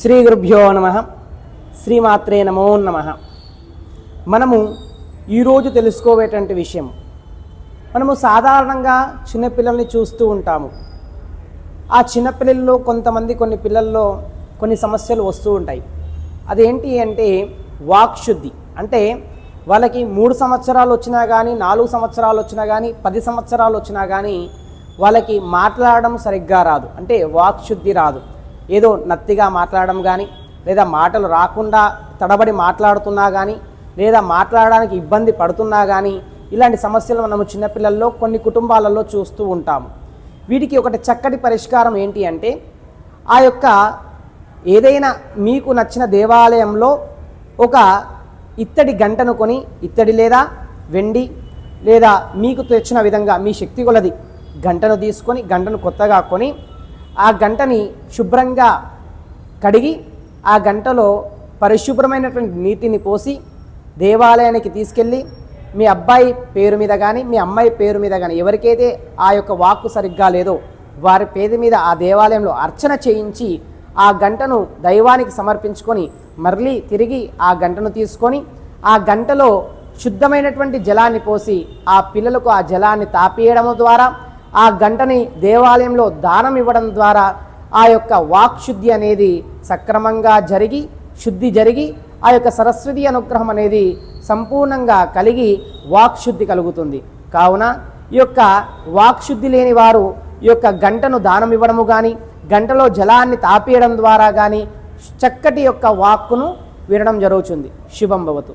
శ్రీ గురుభ్యో నమ. శ్రీమాత్రే నమో నమ. మనము ఈరోజు తెలుసుకోవేటువంటి విషయం. మనము సాధారణంగా చిన్నపిల్లల్ని చూస్తూ ఉంటాము. ఆ చిన్నపిల్లల్లో కొంతమంది కొన్ని పిల్లల్లో కొన్ని సమస్యలు వస్తూ ఉంటాయి. అదేంటి అంటే వాక్శుద్ధి అంటే వాళ్ళకి మూడు సంవత్సరాలు వచ్చినా కానీ నాలుగు సంవత్సరాలు వచ్చినా కానీ పది సంవత్సరాలు వచ్చినా కానీ వాళ్ళకి మాట్లాడడం సరిగ్గా రాదు. అంటే వాక్శుద్ధి రాదు. ఏదో నత్తిగా మాట్లాడడం కానీ లేదా మాటలు రాకుండా తడబడి మాట్లాడుతున్నా కానీ లేదా మాట్లాడడానికి ఇబ్బంది పడుతున్నా కానీ ఇలాంటి సమస్యలు మనము చిన్నపిల్లల్లో కొన్ని కుటుంబాలలో చూస్తూ ఉంటాము. వీటికి ఒకటి చక్కటి పరిష్కారం ఏంటి అంటే ఆ యొక్క ఏదైనా మీకు నచ్చిన దేవాలయంలో ఒక ఇత్తడి గంటను కొని ఇత్తడి లేదా వెండి లేదా మీకు తెచ్చిన విధంగా మీ శక్తి కొలది గంటను తీసుకొని గంటను కొత్తగా కొని ఆ గంటని శుభ్రంగా కడిగి ఆ గంటలో పరిశుభ్రమైనటువంటి నీటిని పోసి దేవాలయానికి తీసుకెళ్ళి మీ అబ్బాయి పేరు మీద కానీ మీ అమ్మాయి పేరు మీద కానీ ఎవరికైతే ఆ యొక్క వాక్కు సరిగ్గా లేదో వారి పేరు మీద ఆ దేవాలయంలో అర్చన చేయించి ఆ గంటను దైవానికి సమర్పించుకొని మరలి తిరిగి ఆ గంటను తీసుకొని ఆ గంటలో శుద్ధమైనటువంటి జలాన్ని పోసి ఆ పిల్లలకు ఆ జలాన్ని తాపేయడం ద్వారా ఆ గంటని దేవాలయంలో దానం ఇవ్వడం ద్వారా ఆ యొక్క వాక్శుద్ధి అనేది సక్రమంగా జరిగి శుద్ధి జరిగి ఆ యొక్క సరస్వతి అనుగ్రహం అనేది సంపూర్ణంగా కలిగి వాక్శుద్ధి కలుగుతుంది. కావున ఈ యొక్క వాక్శుద్ధి లేని వారు ఈ యొక్క గంటను దానం ఇవ్వడము కానీ గంటలో జలాన్ని తాపేయడం ద్వారా కానీ చక్కటి యొక్క వాక్కును వినడం జరుగుతుంది. శుభం భవతు.